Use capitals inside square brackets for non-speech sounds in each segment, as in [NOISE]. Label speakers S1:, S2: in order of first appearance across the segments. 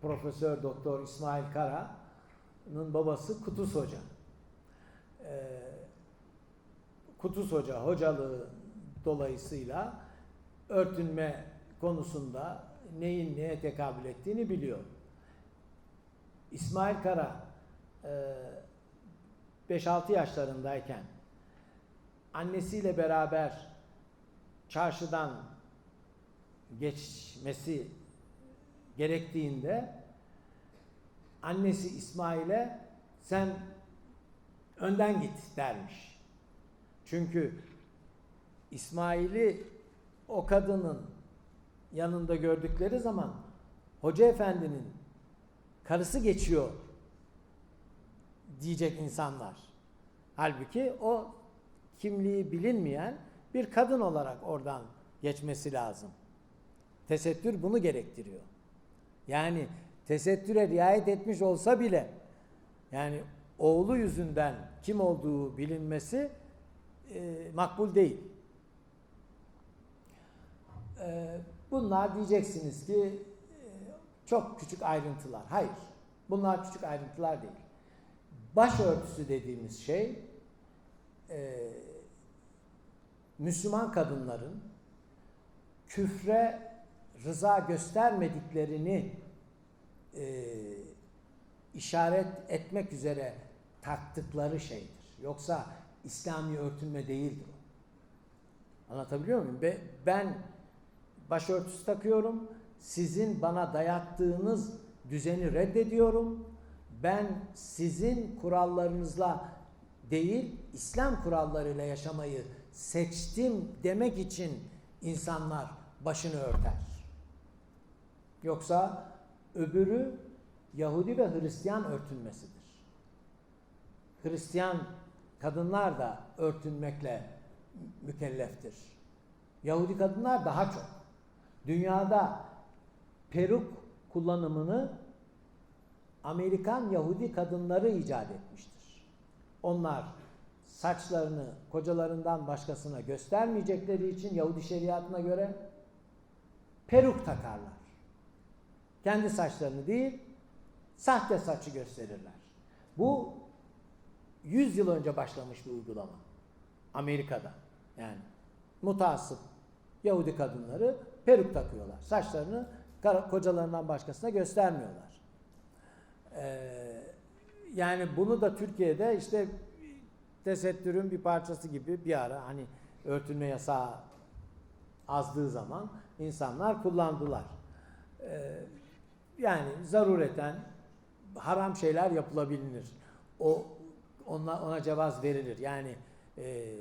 S1: Profesör Doktor İsmail Kara'nın babası Kutus Hoca. Ee, Kutus Hoca hocalığı dolayısıyla örtünme konusunda neyin neye tekabül ettiğini biliyor. İsmail Kara e, 5-6 yaşlarındayken annesiyle beraber çarşıdan geçmesi gerektiğinde annesi İsmail'e sen önden git dermiş. Çünkü İsmail'i o kadının yanında gördükleri zaman Hoca Efendi'nin karısı geçiyor diyecek insanlar. Halbuki o kimliği bilinmeyen bir kadın olarak oradan geçmesi lazım. Tesettür bunu gerektiriyor. Yani tesettüre riayet etmiş olsa bile yani oğlu yüzünden kim olduğu bilinmesi e, makbul değil. E, bunlar diyeceksiniz ki e, çok küçük ayrıntılar. Hayır. Bunlar küçük ayrıntılar değil. Başörtüsü dediğimiz şey e, Müslüman kadınların küfre rıza göstermediklerini e, işaret etmek üzere taktıkları şeydir. Yoksa İslami örtünme değildir o. Anlatabiliyor muyum? Be- Ben başörtüsü takıyorum. Sizin bana dayattığınız düzeni reddediyorum. Ben sizin kurallarınızla değil, İslam kurallarıyla yaşamayı seçtim demek için insanlar başını örter. Yoksa öbürü Yahudi ve Hristiyan örtünmesidir. Hristiyan kadınlar da örtünmekle mükelleftir. Yahudi kadınlar daha çok. Dünyada peruk kullanımını Amerikan Yahudi kadınları icat etmiştir. Onlar saçlarını kocalarından başkasına göstermeyecekleri için Yahudi şeriatına göre peruk takarlar. Kendi saçlarını değil, sahte saçı gösterirler. Bu 100 yıl önce başlamış bir uygulama. Amerika'da. Yani mutasip Yahudi kadınları peruk takıyorlar. Saçlarını kocalarından başkasına göstermiyorlar. Ee, yani bunu da Türkiye'de işte tesettürün bir parçası gibi bir ara hani örtünme yasağı azdığı zaman insanlar kullandılar. Ee, yani zarureten haram şeyler yapılabilir. O ona, ona cevaz verilir. Yani e,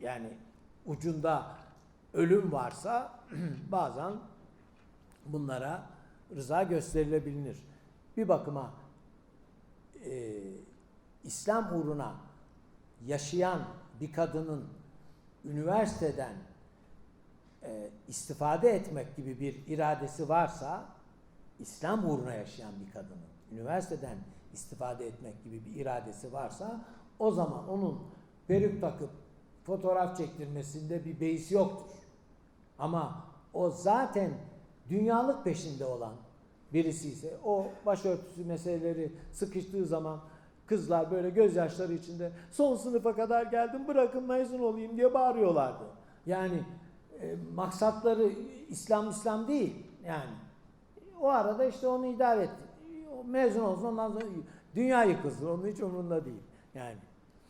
S1: yani ucunda ölüm varsa [CLEARS THROAT] bazen bunlara rıza gösterilebilir. Bir bakıma e, İslam uğruna yaşayan bir kadının üniversiteden e, istifade etmek gibi bir iradesi varsa İslam uğruna yaşayan bir kadının üniversiteden istifade etmek gibi bir iradesi varsa o zaman onun peruk takıp fotoğraf çektirmesinde bir beis yoktur. Ama o zaten dünyalık peşinde olan birisi ise o başörtüsü meseleleri sıkıştığı zaman kızlar böyle gözyaşları içinde son sınıfa kadar geldim bırakın mezun olayım diye bağırıyorlardı. Yani e, maksatları İslam İslam değil yani. O arada işte onu idare etti. O mezun olsun ondan sonra dünya yıkılsın onun hiç umurunda değil. Yani